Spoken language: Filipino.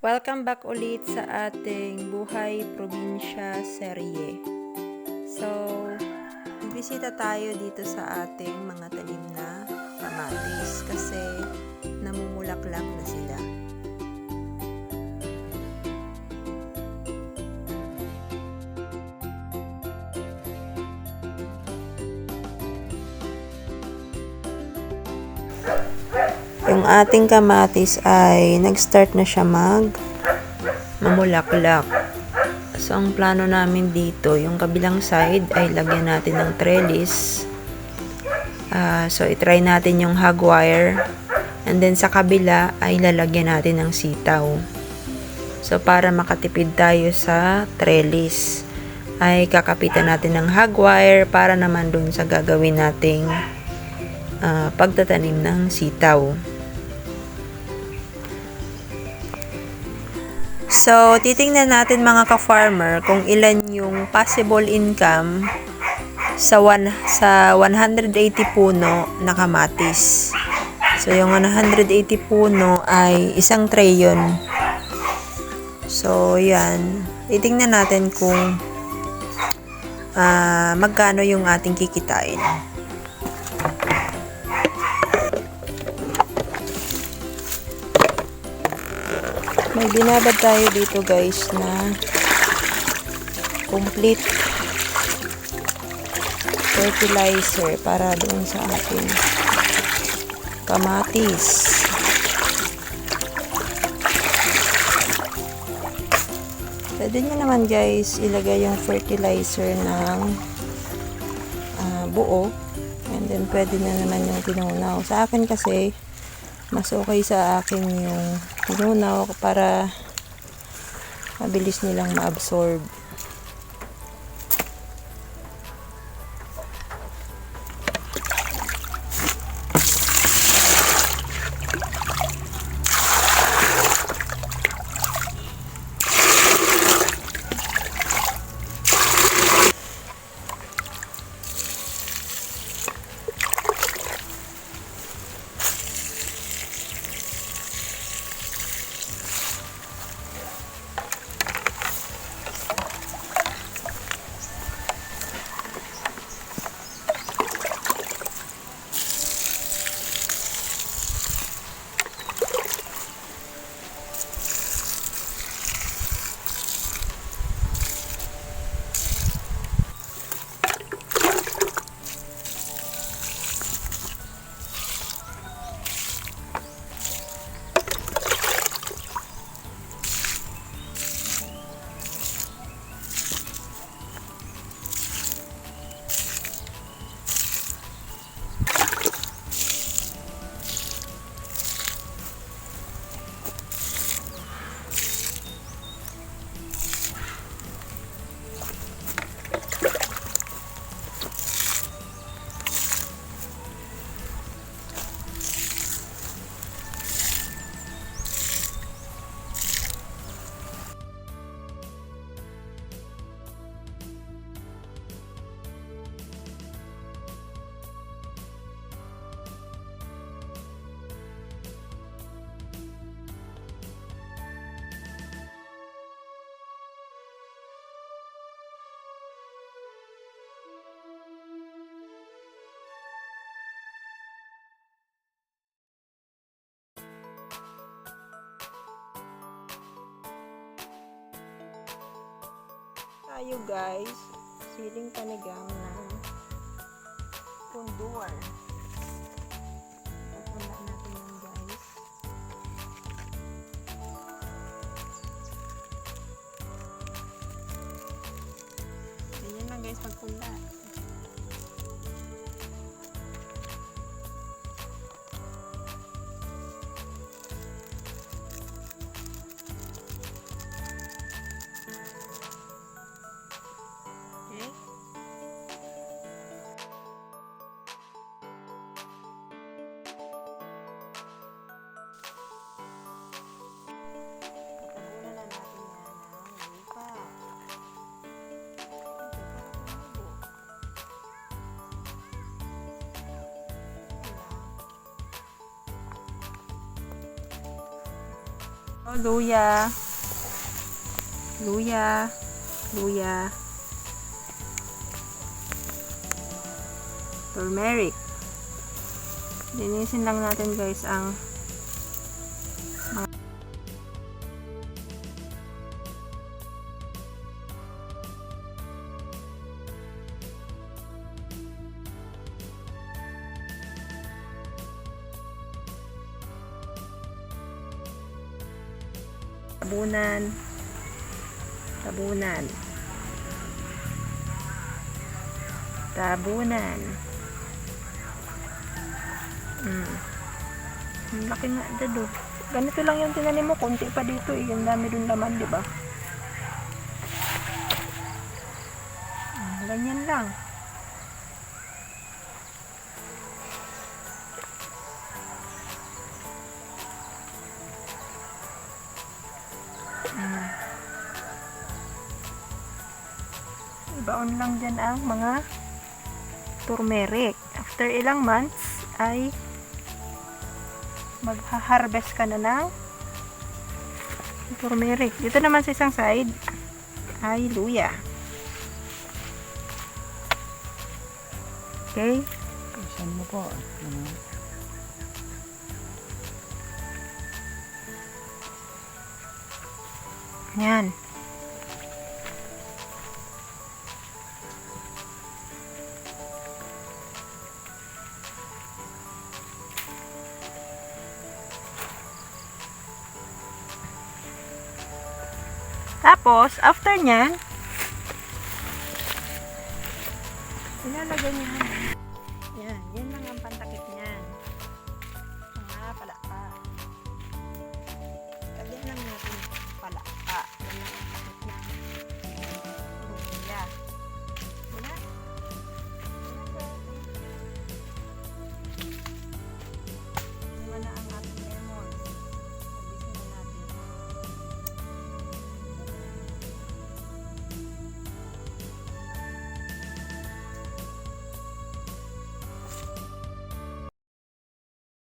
Welcome back ulit sa ating Buhay Probinsya serye. So, bisita tayo dito sa ating mga tanim na kamatis kasi namumulaklak na sila. Yung ating kamatis ay nag-start na siya mag mamulaklak. So, ang plano namin dito, yung kabilang side ay lagyan natin ng trellis. Ah, so, itry natin yung hog wire. And then, sa kabila ay lalagyan natin ng sitaw. So, para makatipid tayo sa trellis, ay kakapitan natin ng hog wire para naman dun sa gagawin nating ah, pagtatanim ng sitaw. So, titingnan natin mga ka-farmer kung ilan yung possible income sa one, sa 180 puno na kamatis. So, yung 180 puno ay isang tray yun. So, yan. Titingnan natin kung ah, magkano yung ating kikitain. May binabad tayo dito guys na complete fertilizer para doon sa ating kamatis. Pwede nyo naman guys ilagay yung fertilizer ng ah, buo and then pwede na naman yung tinunaw. Sa akin kasi mas okay sa akin yung tinunaw para mabilis nilang ma-absorb. Tayo guys. Siling panigang ng punduar Oh, luya. Luya. Luya. Turmeric. Linisin lang natin guys ang tabunan. Tabunan. Tabunan. Mm. Ang laki nga dado. Ganito lang yung tinanim mo. Konti pa dito eh. Ang dami dun laman, di ba? Mm, Ganyan lang. Ibaon lang dyan ang mga turmeric. After ilang months ay magha-harvest ka na ng turmeric. Dito naman sa isang side ay luya. Okay? Saan mo po? Yan. Tapos, after nyan, ilalagay niyo yan.